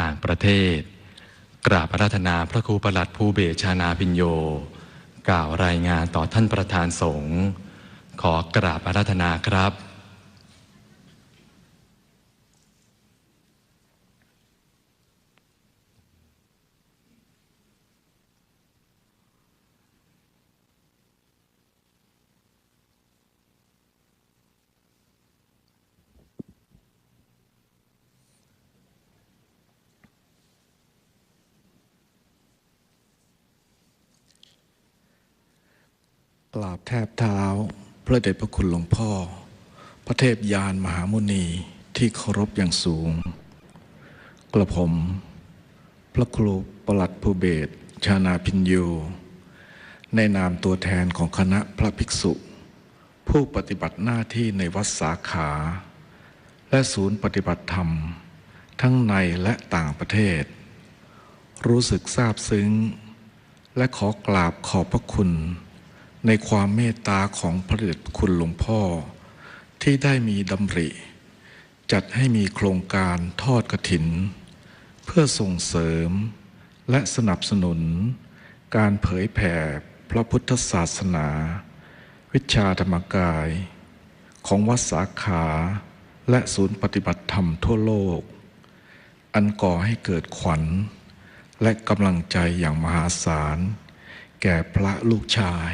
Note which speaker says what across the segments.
Speaker 1: ต่างประเทศ กราบอาราธนาพระครูประหลัดภูเบชานาพิญโย กล่าวรายงานต่อท่านประธานสงฆ์ขอกราบอาราธนาครับ
Speaker 2: กราบแทบเท้า พระเดชพระคุณหลวงพ่อ พระเทพยานมหามุนีที่เคารพอย่างสูง กระผม พระครูประหลัดภูเบศชานาพินโยในนามตัวแทนของคณะพระภิกษุ ผู้ปฏิบัติหน้าที่ในวัดสาขา และศูนย์ปฏิบัติธรรม ทั้งในและต่างประเทศ รู้สึกซาบซึ้ง และขอกราบขอบพระคุณ ในความเมตตาของพระเดชคุณหลวงพ่อ ที่ได้มีดำริ จัดให้มีโครงการทอดกระถิน เพื่อส่งเสริมและสนับสนุน การเผยแผ่พระพุทธศาสนา วิชาธรรมกาย ของวัดสาขาและศูนย์ปฏิบัติธรรมทั่วโลก อันก่อให้เกิดขวัญ และกำลังใจอย่างมหาศาล แก่พระลูกชาย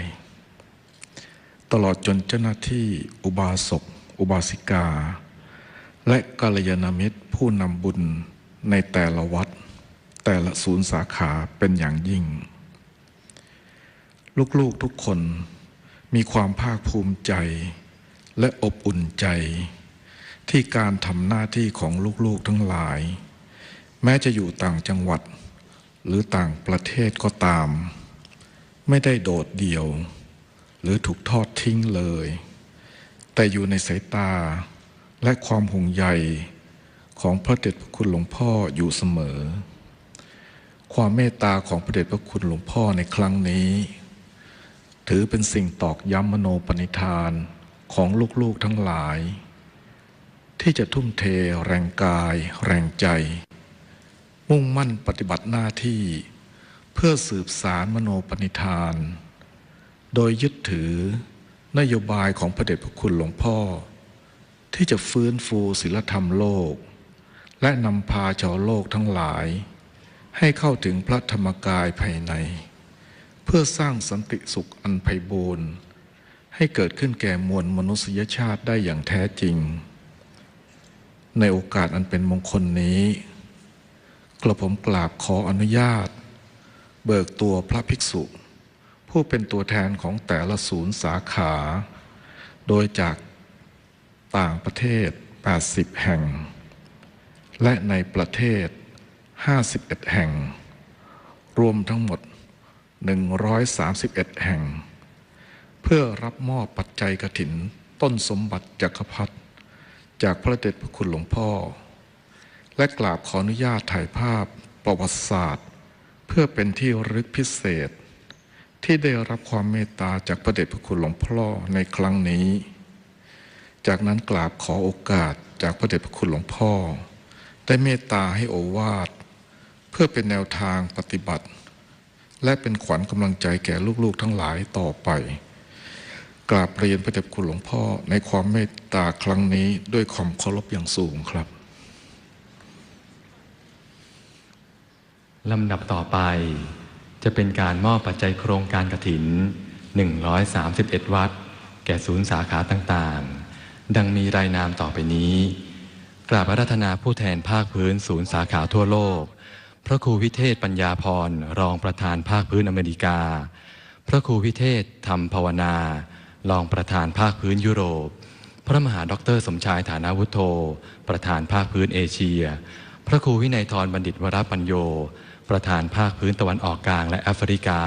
Speaker 2: ตลอดจนเจ้าหน้าที่อุบาสก อุบาสิกา และกัลยาณมิตรผู้นำบุญในแต่ละวัด แต่ละศูนย์สาขาเป็นอย่างยิ่ง ลูกๆทุกคนมีความภาคภูมิใจ และอบอุ่นใจ ที่การทำหน้าที่ของลูกๆทั้งหลาย แม้จะอยู่ต่างจังหวัด หรือต่างประเทศก็ตาม ไม่ได้โดดเดี่ยว หรือถูกทอดทิ้งเลย แต่อยู่ในสายตาและความห่วงใยของพระเดชพระคุณหลวงพ่ออยู่เสมอ ความเมตตาของพระเดชพระคุณหลวงพ่อในครั้งนี้ ถือเป็นสิ่งตอกย้ำมโนปณิธานของลูกๆทั้งหลาย ที่จะทุ่มเทแรงกาย แรงใจ มุ่งมั่นปฏิบัติหน้าที่ เพื่อสืบสารมโนปณิธาน โดยยึดถือนโยบายของพระเดชพระคุณหลวงพ่อ ที่จะฟื้นฟูศิลธรรมโลก และนำพาชาวโลกทั้งหลาย ให้เข้าถึงพระธรรมกายภายใน เพื่อสร้างสันติสุขอันไพบูรณ์ให้เกิดขึ้นแก่มวลมนุษยชาติได้อย่างแท้จริง ในโอกาสอันเป็นมงคลนี้กระผมกราบขออนุญาต เบิกตัวพระภิกษุ ผู้เป็นตัวแทนของแต่ละศูนย์สาขา โดยจากต่างประเทศ 80 แห่ง และในประเทศ 51 แห่ง รวมทั้งหมด 131 แห่ง เพื่อรับมอบปัจจัยกระถินต้นสมบัติจักรพรรดิจากพระเดชพระคุณหลวงพ่อ และกราบขออนุญาตถ่ายภาพประวัติศาสตร์ เพื่อเป็นที่รึกพิเศษ ที่ได้รับความเมตตาจากพระเดชพระคุณหลวงพ่อในครั้งนี้ จากนั้นกราบขอโอกาสจากพระเดชพระคุณหลวงพ่อ ได้เมตตาให้โอวาทเพื่อเป็นแนวทางปฏิบัติ และเป็นขวัญกำลังใจแก่ลูกๆทั้งหลายต่อไป กราบเรียนพระเดชพระคุณหลวงพ่อในความเมตตาครั้งนี้ด้วยความเคารพอย่างสูงครับ
Speaker 1: ลำดับต่อไป จะเป็นการมอบปัจจัยโครงการกระถิน 131 วัด แก่ศูนย์สาขาต่างๆ ดังมีรายนามต่อไปนี้ กราบอาราธนาผู้แทนภาคพื้นศูนย์สาขาทั่วโลก พระครูวิเทศปัญญาพร รองประธานภาคพื้นอเมริกา พระครูวิเทศธรรมภาวนา รองประธานภาคพื้นยุโรป พระมหาด็อกเตอร์สมชายฐานาวุฒโธ ประธานภาคพื้นเอเชีย พระครูวินัยทรบัณฑิตวรปัญโย ประธานภาคพื้นตะวันออกกลางและแอฟริกา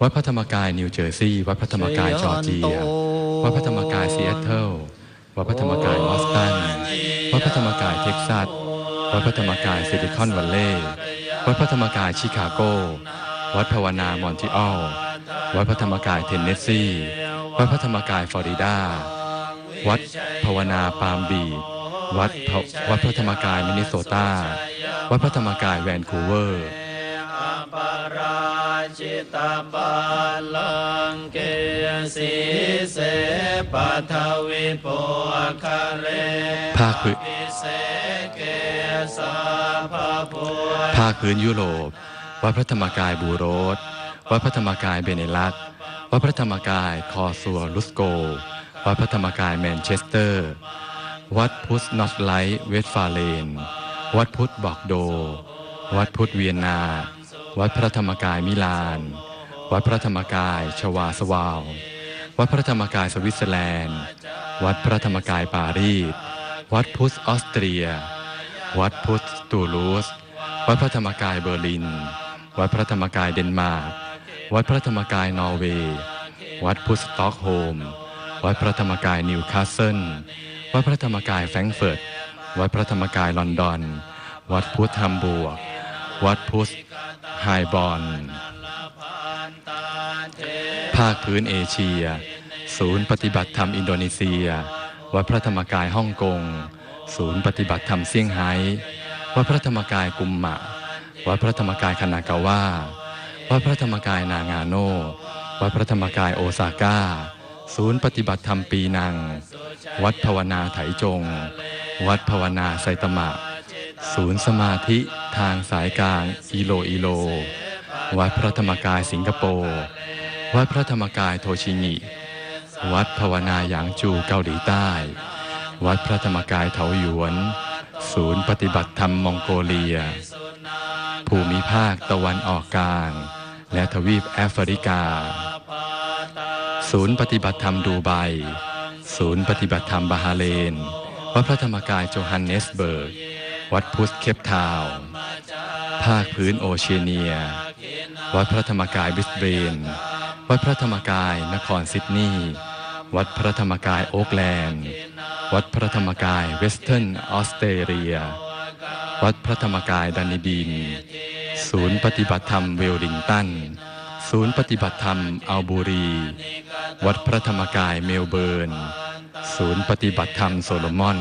Speaker 1: วัดพระธรรมกายนิวเจอร์ซีย์วัดพระธรรมกายจอร์เจีย วัดพระธรรมกายซีแอตเทิลวัดพระธรรมกายบอสตันวัดพระธรรมกายเท็กซัสวัดพระธรรมกายซิลิคอนวัลเลย์วัดพระธรรมกายชิคาโก วัดภาวนามอนติออลวัดพระธรรมกายเทนเนสซี วัดพระธรรมกายฟลอริดา วัดภาวนาปาล์มบีช วัดพระวัดพระธรรมกายมินนิโซตา วัดพระธรรมกายแวนคูเวอร์
Speaker 3: ปราชิตาบาลังเกสีเสปัทวิโปคะเร
Speaker 1: ภาคพื้น
Speaker 3: ปิเสเกสาภาพุท
Speaker 1: ภาคพื้นยุโรป วัดพระธรรมกายบูโรสวัดพระธรรมกายเบเนลักซ์วัดพระธรรมกายคอซัวลุสโก วัดพระธรรมกายแมนเชสเตอร์ วัดพุทธนอตไลท์เวสฟาเลน วัดพุทธบอกโด วัดพุทธเวียนนา วัดพระธรรมกายมิลาน วัดพระธรรมกายชวาสวาว วัดพระธรรมกายสวิตเซอร์แลนด์ วัดพระธรรมกายปารีส วัดพุทธออสเตรีย วัดพุทธตูลูส วัดพระธรรมกายเบอร์ลิน วัดพระธรรมกายเดนมาร์ก วัดพระธรรมกายนอร์เวย์ วัดพุทธสต็อกโฮม วัดพระธรรมกายนิวคาสเซิล วัดพระธรรมกายแฟรงก์เฟิร์ต วัดพระธรรมกายลอนดอน วัดพุทธฮัมบูร์กวัดพุทธไฮบอน ภาคพื้นเอเชีย ศูนย์ปฏิบัติธรรมอินโดนีเซีย วัดพระธรรมกายฮ่องกง ศูนย์ปฏิบัติธรรมเซี่ยงไฮ้ วัดพระธรรมกายกุมมะ วัดพระธรรมกายคานากาวาวัดพระธรรมกายนางาโน วัดพระธรรมกายโอซาก้า ศูนย์ปฏิบัติธรรมปีนัง วัดภาวนาไถจง วัดภาวนาไซตมะ ศูนย์สมาธิทางสายกลางอีโลอีโล วัดพระธรรมกายสิงคโปร์ วัดพระธรรมกายโทชิงิวัดภาวนาหยางจูเกาหลีใต้ วัดพระธรรมกายเถาหยวน ศูนย์ปฏิบัติธรรมมองโกเลีย ภูมิภาคตะวันออกกลาง และทวีปแอฟริกา ศูนย์ปฏิบัติธรรมดูไบ ศูนย์ปฏิบัติธรรมบาฮาเลน วัดพระธรรมกายโจฮันเนสเบิร์ก วัดพุทธเคปทาวน์ภาคพื้นโอเชียเนีย วัดพระธรรมกายบิสเบน วัดพระธรรมกายนครซิดนีย์ วัดพระธรรมกายโอ๊กแลนด์ วัดพระธรรมกายเวสเทิร์นออสเตรเลีย วัดพระธรรมกายดันนิดีน ศูนย์ปฏิบัติธรรมเวลลิงตัน ศูนย์ปฏิบัติธรรมอัลบูรี วัดพระธรรมกายเมลเบิร์น ศูนย์ปฏิบัติธรรมโซโลมอน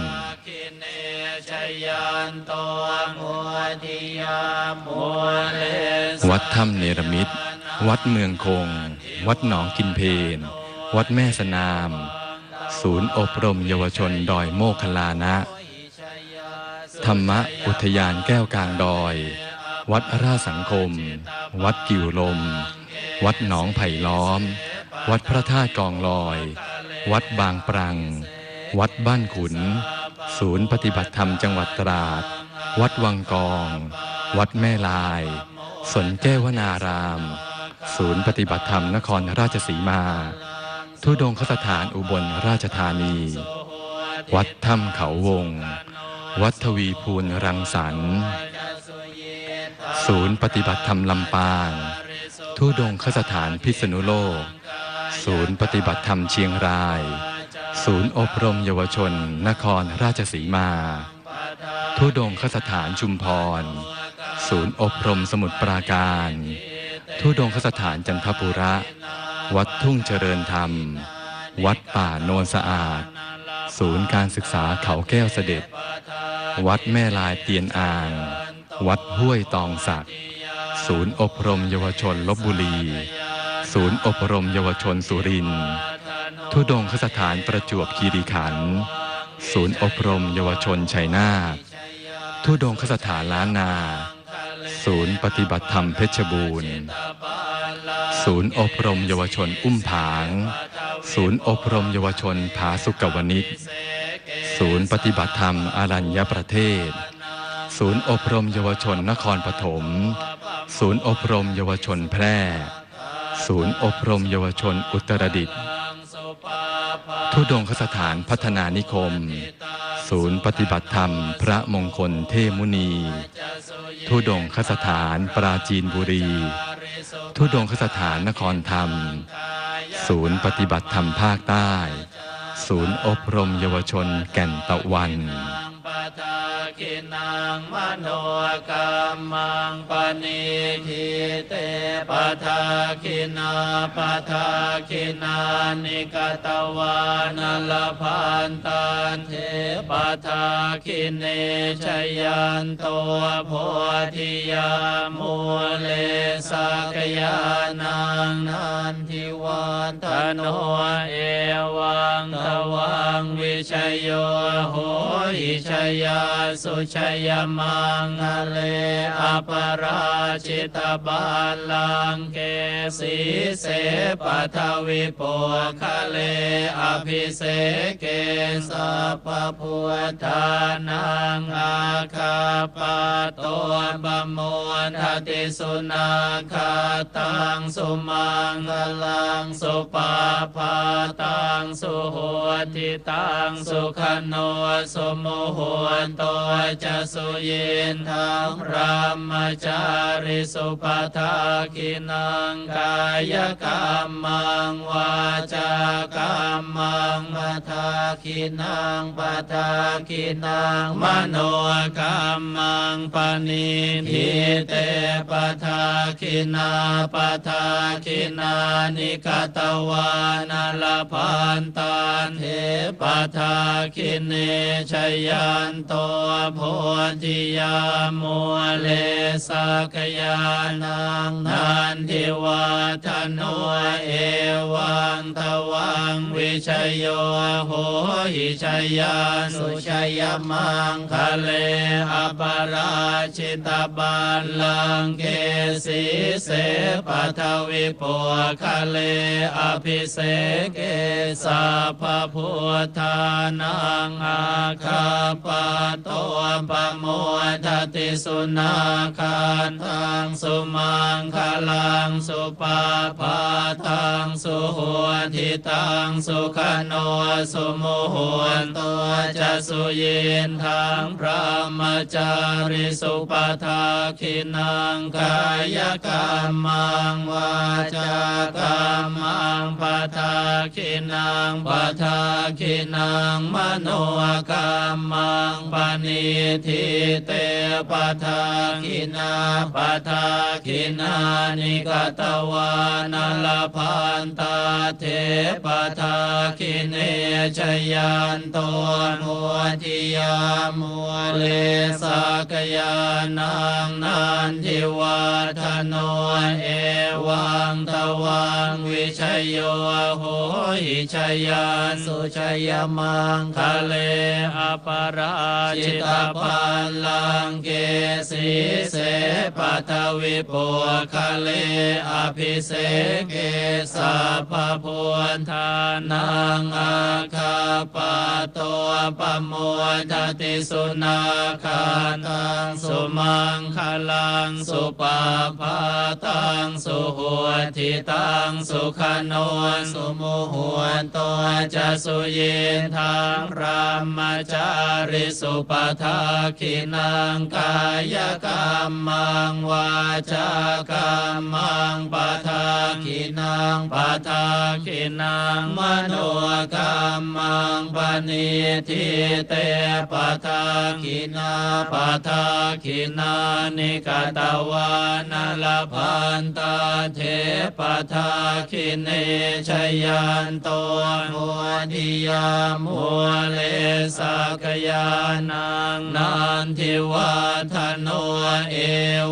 Speaker 1: วัดถ้ำเนรมิต วัดเมืองคง วัดหนองกินเพน วัดแม่สนาม ศูนย์อบรมเยาวชนดอยโมคลานะ ธรรมะอุทยานแก้วกลางดอย วัดราชสังคม วัดกิ่วลม วัดหนองไผ่ล้อม วัดพระธาตุกองลอย วัดบางปรัง วัดบ้านขุน ศูนย์ปฏิบัติธรรมจังหวัดตราด วัดวังกอง วัดแม่ลาย สนแก้วนาราม ศูนย์ปฏิบัติธรรมนครราชสีมา ทุดงคสถานอุบลราชธานี วัดถ้ำเขาวง วัดทวีภูลรังสรรค์ ศูนย์ปฏิบัติธรรมลำปาง ทุดงคสถานพิษณุโลก ศูนย์ปฏิบัติธรรมเชียงราย ศูนย์อบรมเยาวชน นครราชสีมา ทุดงคสถานชุมพร ศูนย์อบรมสมุทรปราการ ทุดงคสถานจันทบุระ วัดทุ่งเจริญธรรม วัดป่าโนนสะอาด ศูนย์การศึกษาเขาแก้วเสด็จ วัดแม่ลายเตียนอ่าง วัดห้วยตองศักดิ์ ศูนย์อบรมเยาวชนลบบุรี ศูนย์อบรมเยาวชนสุรินทร์ทุดงคสถานประจวบคีรีขันธ์ศูนย์อบรมเยาวชนชัยนาททุดงคสถานล้านนา ศูนย์ปฏิบัติธรรมเพชรบูรณ์ ศูนย์อบรมเยาวชนอุ้มผาง ศูนย์อบรมเยาวชนผาสุกวนิชศูนย์ปฏิบัติธรรมอารัญญประเทศ ศูนย์อบรมเยาวชนนครปฐม ศูนย์อบรมเยาวชนแพร่ ศูนย์อบรมเยาวชนอุตรดิตถ์ทุดงคสถานพัฒนานิคม ศูนย์ปฏิบัติธรรม พระมงคลเทมุนี ทุดงคสถานปราจีนบุรี ทุดงคสถานนครธรรม ศูนย์ปฏิบัติธรรมภาคใต้ ศูนย์อบรมเยาวชนแก่นตะวัน
Speaker 3: ทาคินังมโนกรรมังปณิทิเตปทาคินาปทาคินานิกตวานลพันตันเทปาคิเนชยันโตโพธิยามูเลสกยานังนันทิวันตโนเอวังทวังวิชโยโหหิชยาสุชยมังเลอปราชิตบาลังเกสีเสปัทวิปุคะเลอภิเสเกสัพพพุทธานังอาคาปะโตบมวนทติสุนาคาตังสุมังคลังสุปาปาตังสุโหติตังสุขโนสุโมโหนโตจะสุเยนทังรามจาริสุปทาคินังกายกรรมังวาจากรรมังปทาคินังปทาคินังมโนกรรมังปณิทิเตปทาคินาปทาคินานิกตวานาลพันตันเทปทาคิเนชยันโตโพธิยามัวเลสักยานังนันทิวัฒโนเอวังทวังวิชโยโหหิชยาสุชยมังคะเลอปราชิตบัลลังเกสีเสปัทวิปุคะเลอภิเสเกสัพพพุทธานังอาคาปะโตปโมทติสุนาคาทังสุมังคลังสุปาปาทังสุโหทิตังสุขโนสุโมโหนตัวจะสุเยนทางพระมจาริสุปทาคินังกายกรรมังวาจากรรมังปทาคินังปทาคินังมโนกรรมังปณิทิเตปทาคินาปทาคินานิกตวานลพันตาเทปทาคิเนชยันโตมัวทิยามัวเลสักยานังนันทิวัฒโนเอวังตวังวิชยโยโหหิชยานสุชยมังคะเลอปราชิตปัลลังเกสีเสปัทวิปุคะเลอภิเสเกสัพพพุทธานังอาคาปะโตปโมทติสุนาคาตังสุมังคลังสุปาปาตังสุโหทิตังสุขโนสุโมโหนโตจะสุเยนทางรามจาริสุปทาคินังกายกรรมังวาจากรรมังปทาคินังปทาคินังมโนกรรมังปณิทิเตปทาคินาปทาคินานิกตวานาลพันตาเทปทาคิเนชยันโตมัวทิยามัวเลสักยานังนันทิวัฒโนเอ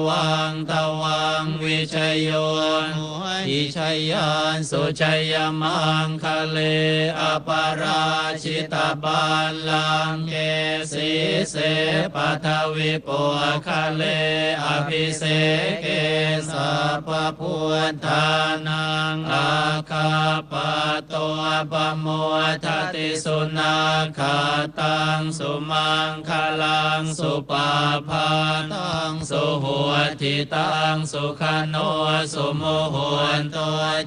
Speaker 3: วังตวังวิชยโยอิชยานสุชยมังคะเลอปราชิตบัลลังเกสีเสปัทวิปุคะเลอภิเสเกสัพพุทธานังอาคาปะโตปโมทติสุนาคาตังสุมังคลังสุปาพาตังสุโหทิตังสุขโนสุโมโหนโต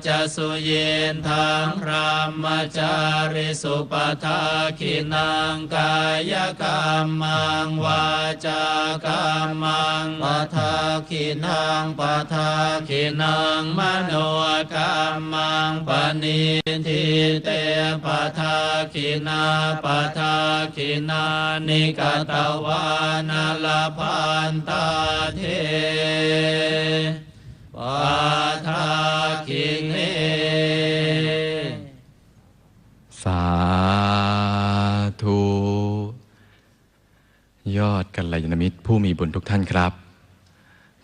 Speaker 3: จะสุเยนทางรามจาริสุปทาคินังกาายกรรมังวาจากรรมังปทาคินังปทาคินังมโนกรรมังปณิทิเตปทาคินาปทาคินานิกตวานลพันตาเทปา ยอด
Speaker 1: กัลยาณมีบุญทุกท่านครับ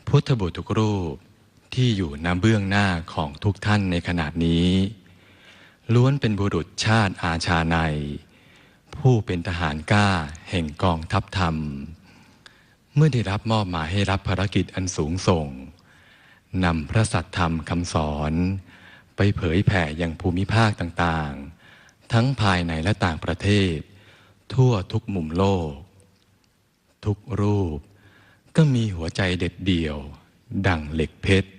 Speaker 1: พุทธบุตรทุกรูปที่อยู่ณเบื้องหน้าของทุกท่านในขณะนี้ ล้วนเป็นบุรุษชาติอาชาใน ผู้เป็นทหารกล้าแห่งกองทัพธรรม เมื่อได้รับมอบหมายให้รับภารกิจอันสูงส่งนำพระสัตธรรมคำสอน ไปเผยแผ่ยังภูมิภาคต่างๆ ทั้งภายในและต่างประเทศ ทั่วทุกมุมโลก ทุกรูป ก็มีหัวใจเด็ดเดี่ยว ดั่งเหล็กเพชร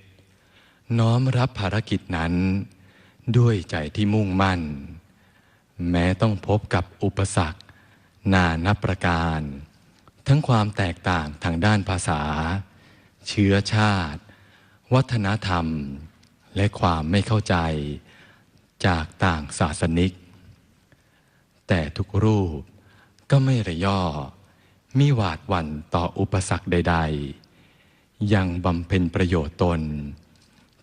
Speaker 1: น้อมรับภารกิจนั้น ด้วยใจที่มุ่งมั่น แม้ต้องพบกับอุปสรรค นานับประการ ทั้งความแตกต่างทางด้านภาษา เชื้อชาติ วัฒนธรรม และความไม่เข้าใจจากต่างศาสนิก แต่ทุกรูปก็ไม่ระย่อ มิหวาดหวั่นต่ออุปสรรคใด ๆ ยังบำเพ็ญประโยชน์ตน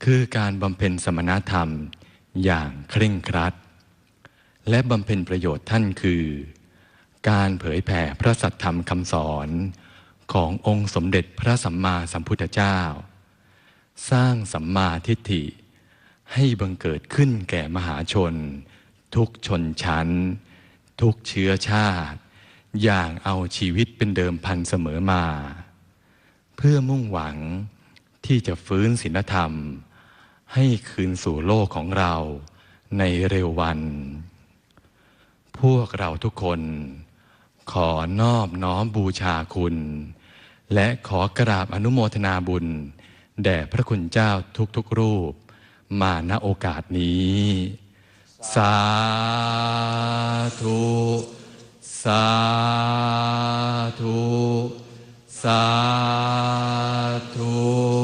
Speaker 1: คือการบำเพ็ญสมณธรรมอย่างเคร่งครัด และบำเพ็ญประโยชน์ท่านคือ การเผยแผ่พระสัทธรรมคำสอนขององค์สมเด็จพระสัมมาสัมพุทธเจ้า สร้างสัมมาทิฏฐิ ให้บังเกิดขึ้นแก่มหาชน ทุกชนชั้น ทุกเชื้อชาติ อย่างเอาชีวิตเป็นเดิมพันเสมอมา เพื่อมุ่งหวังที่จะฟื้นศีลธรรม ให้คืนสู่โลกของเราในเร็ววัน พวกเราทุกคน ขอนอบน้อมบูชาคุณ และขอกราบอนุโมทนาบุญ แด่พระคุณเจ้าทุกๆรูป มาณโอกาสนี้ สาธุ สาธุ สาธุ